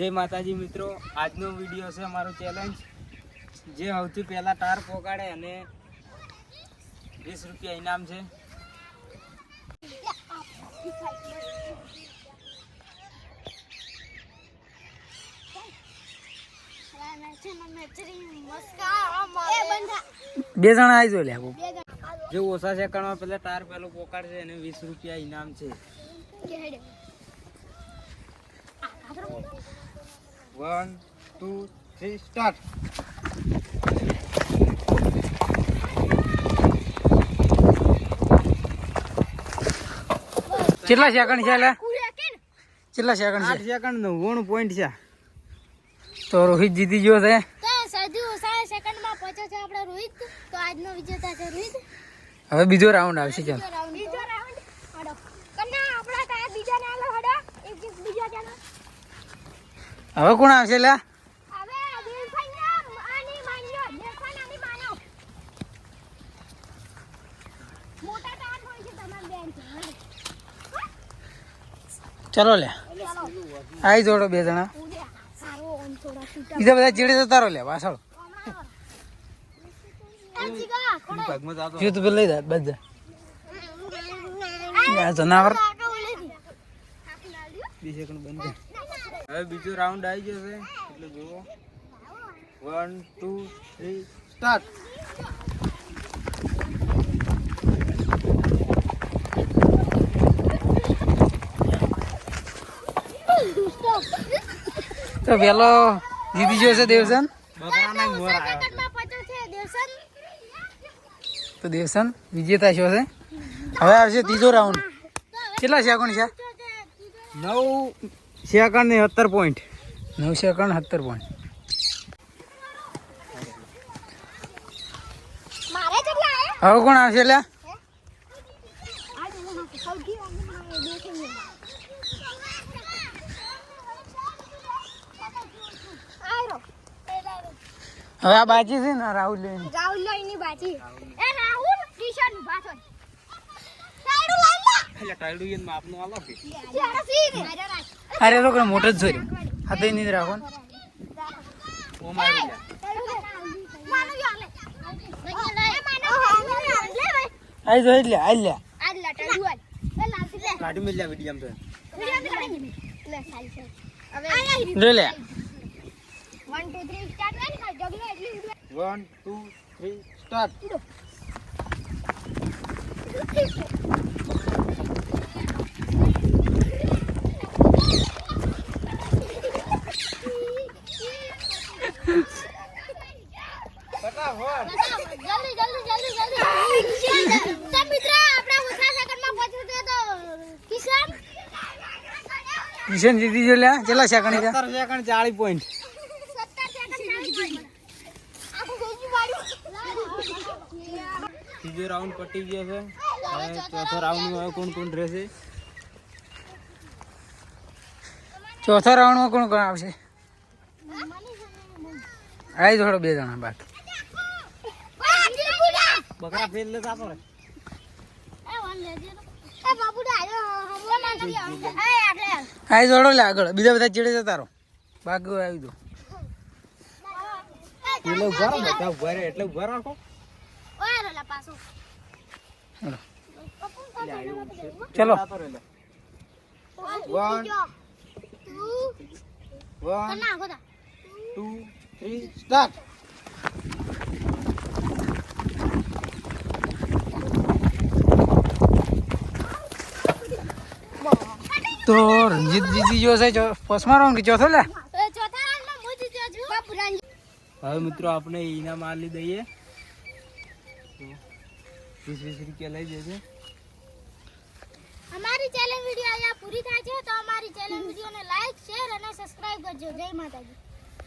જય માતાજી મિત્રો, આજનો વીડિયો છે અમારો ચેલેન્જ જે સૌથી પહેલાં ટાર પોકાડે અને વીસ રૂપિયા ઇનામ છે. બે જણા આવી જો લે જે ઓછા સેકન્ડમાં પેલા ટાર પેલું પોકાડશે એને વીસ રૂપિયા ઇનામ છે. વન ટુ થ્રી સ્ટાર્ટ કેટલા સેકન્ડ છે લે? કેટલા સેકન્ડ છે? આઠ સેકન્ડ નવ્વાણું પોઈન્ટ છે. તો રોહિત જીતી ગયો છે. સેકન્ડમાં પહોંચ્યો છે આપણે રોહિત. તો આજનો વિજેતા છે રોહિત. હવે બીજો રાઉન્ડ આવશે ચાલ બીજો રાઉન્ડ બીજો રાઉન્ડ હડો કન્ના આપણા તા બીજા ને આલો હડો એક એક બીજા ચાલો હવે કોણ આવશે લે? હવે દિલભાઈ ને આની માન્યો દિલભાઈ આની માનો મોટા ટાર હોય છે તમાર બેન છે ચલો લે. આવી જોડો બે જણા. બીજા બધા ચીડે જતા રહો લે પાછળ કોણે જો તું લઈ જા બધા જનાવર હવે બીજો રાઉન્ડ આવી ગયો છે. એટલે જુઓ. વન ટુ થ્રી સ્ટાર્ટ તો પેલો જીતી ગયો છે દેવસન? છે. તો દેવસન વિજેતા છો છે? હવે આવશે ત્રીજો રાઉન્ડ કેટલા સેકન્ડ છે? નવ સેકન્ડ ને સત્તર પોઈન્ટ નવ સેકન્ડ સત્તર પોઈન્ટ હવે કોણ આવશે લે આ જોવો સૌથી આગળ દેખીએ આયરો. હવે આ બાજી છે ને રાહુલ લઈને. રાહુલ લઈની બાજી. એ રાહુલ ટી-શર્ટનું પાછળ સાઈડ લાઈન લા. એટલે ટાયડું એને માપનું આલો કે? સી અરે લોકો મોટો જ જોઈ હાથે નહીં રાખો ને. આઈ જો એટલે આઈ લે આ લટા જુવાન એ લાલથી લે. કાઢી મેલ લે તો વિડિયો બી કાઢી લે લે. લે 1 2 3 સ્ટાર્ટ કરી ને એટલી video one two three start ફટાફટ જલ્દી જલ્દી જલ્દી જલ્દી તો મિત્ર આપણા ઓછા સેકન્ડમાં પહોંચ્યું છે તો કિશન કિશન જીતી જો લ્યા કેટલા સેકન્ડ છે સત્તર સેકન્ડ ચાલીસ પોઈન્ટ 17 સેકન્ડ આખું ગોજી માર્યું ત્રીજો રાઉન્ડ પટી ગયો છે. હવે ચોથો રાઉન્ડમાં કોણ કોણ રહેશે? ચોથા રાઉન્ડમાં કોણ કોણ આવશે? આવી થોડો બે જણા બાકી. બકરા ફેલ લે તાતો રે આવી જોડો લે આગળ. બીજા બધા ચીડે જતા રહો બાગ આવી દો એટલે ઊભા રહો બધા ઊભા રહે એટલે ઊભા રાખો. ચલો. One one two three start તો રંજીત જીતી જો છે ફર્સ્ટમાં રાઉન્ડ કે ચોથો લે? હવે મિત્રો આપણે ઇનામ આલી દઈએ. વીસ વીસ રૂપિયા લઈ જશે અમારી ચેલેન્જ વીડિયો અહીંયા પૂરી થાય છે તો અમારી ચેલેન્જ વિડીયોને લાઈક શેર અને સબસ્ક્રાઇબ કરજો. જય માતાજી.